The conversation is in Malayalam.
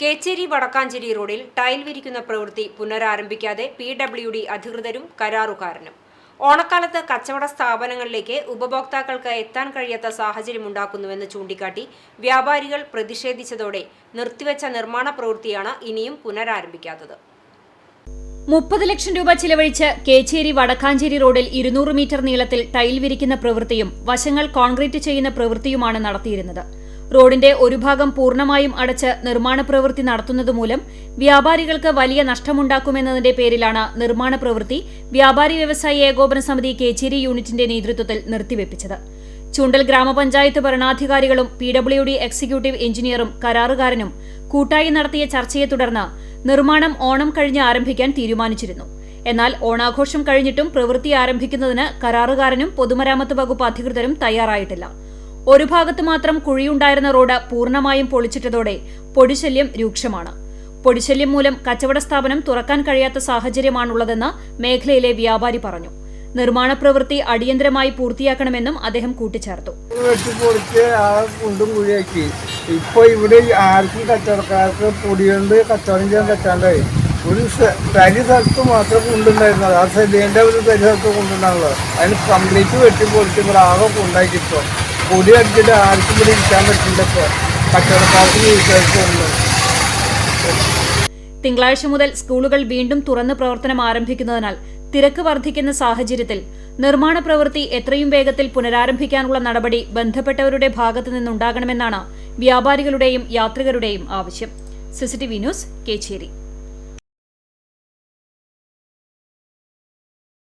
കേച്ചേരി വടക്കാഞ്ചേരി റോഡിൽ ടൈൽ വിരിക്കുന്ന പ്രവൃത്തി പുനരാരംഭിക്കാതെ പി ഡബ്ല്യു ഡി അധികൃതരും കരാറുകാരനും. ഓണക്കാലത്ത് കച്ചവട സ്ഥാപനങ്ങളിലേക്ക് ഉപഭോക്താക്കൾക്ക് എത്താൻ കഴിയാത്ത സാഹചര്യമുണ്ടാക്കുന്നുവെന്ന് ചൂണ്ടിക്കാട്ടി വ്യാപാരികൾ പ്രതിഷേധിച്ചതോടെ നിർത്തിവെച്ച നിർമ്മാണ പ്രവൃത്തിയാണ് ഇനിയും പുനരാരംഭിക്കാത്തത്. മുപ്പത് ലക്ഷം രൂപ ചിലവഴിച്ച് കേച്ചേരി വടക്കാഞ്ചേരി റോഡിൽ ഇരുന്നൂറ് മീറ്റർ നീളത്തിൽ ടൈൽ വിരിക്കുന്ന പ്രവൃത്തിയും വശങ്ങൾ കോൺക്രീറ്റ് ചെയ്യുന്ന പ്രവൃത്തിയുമാണ് നടത്തിയിരുന്നത്. റോഡിന്റെ ഒരു ഭാഗം പൂർണമായും അടച്ച് നിർമ്മാണ പ്രവൃത്തി നടത്തുന്നതുമൂലം വ്യാപാരികൾക്ക് വലിയ നഷ്ടമുണ്ടാക്കുമെന്നതിന്റെ പേരിലാണ് നിർമ്മാണ പ്രവൃത്തി വ്യാപാരി വ്യവസായി ഏകോപന സമിതി കേച്ചേരി യൂണിറ്റിന്റെ നേതൃത്വത്തിൽ നിർത്തിവെപ്പിച്ചത്. ചുണ്ടൽ ഗ്രാമപഞ്ചായത്ത് ഭരണാധികാരികളും പി ഡബ്ല്യു ഡി എക്സിക്യൂട്ടീവ് എഞ്ചിനീയറും കരാറുകാരനും കൂട്ടായി നടത്തിയ ചർച്ചയെ തുടർന്ന് നിർമ്മാണം ഓണം കഴിഞ്ഞ് ആരംഭിക്കാൻ തീരുമാനിച്ചിരുന്നു. എന്നാൽ ഓണാഘോഷം കഴിഞ്ഞിട്ടും പ്രവൃത്തി ആരംഭിക്കുന്നതിന് കരാറുകാരനും പൊതുമരാമത്ത് വകുപ്പ് അധികൃതരും തയ്യാറായിട്ടില്ല. ഒരു ഭാഗത്ത് മാത്രം കുഴിയുണ്ടായിരുന്ന റോഡ് പൂർണമായും പൊളിച്ചിട്ടതോടെ പൊടിശല്യം രൂക്ഷമാണ്. പൊടിശല്യം മൂലം കച്ചവട സ്ഥാപനം തുറക്കാൻ കഴിയാത്ത സാഹചര്യമാണുള്ളതെന്ന് മേഖലയിലെ വ്യാപാരി പറഞ്ഞു. നിർമ്മാണ പ്രവൃത്തി അടിയന്തരമായി പൂർത്തിയാക്കണമെന്നും അദ്ദേഹം കൂട്ടിച്ചേർത്തു. ഇപ്പൊ ഇവിടെ ആർക്കും കച്ചവടക്കാർക്ക് പൊടിയുണ്ട് കച്ചവടം ചെയ്യാൻ പറ്റാണ്ടായി ഒരു തരി സ്ഥലത്ത് മാത്രം കൊണ്ടുണ്ടായിരുന്നത്. ആ സെലിയന്റെ ഒരു തരി സ്ഥലത്ത് കുണ്ടുണ്ടാണല്ലോ അതിന് കംപ്ലീറ്റ് വെട്ടി പൊളിച്ച് ആകെ കുണ്ടാക്കി ഇപ്പൊ പൊടി അടിച്ചിട്ട് ആർക്കും കൂടി ഇരിക്കാൻ പറ്റില്ല ഇപ്പൊ. കച്ചവടക്കാർക്ക് വീട്ടുകാർക്കുണ്ട് തിങ്കളാഴ്ച മുതൽ സ്കൂളുകൾ വീണ്ടും തുറന്ന് പ്രവർത്തനം ആരംഭിക്കുന്നതിനാൽ തിരക്ക് വർദ്ധിക്കുന്ന സാഹചര്യത്തിൽ നിർമ്മാണ പ്രവൃത്തി എത്രയും വേഗത്തിൽ പുനരാരംഭിക്കാനുള്ള നടപടി ബന്ധപ്പെട്ടവരുടെ ഭാഗത്തു നിന്നുണ്ടാകണമെന്നാണ് വ്യാപാരികളുടെയും യാത്രികരുടെയും ആവശ്യം. CCTV news Kechery.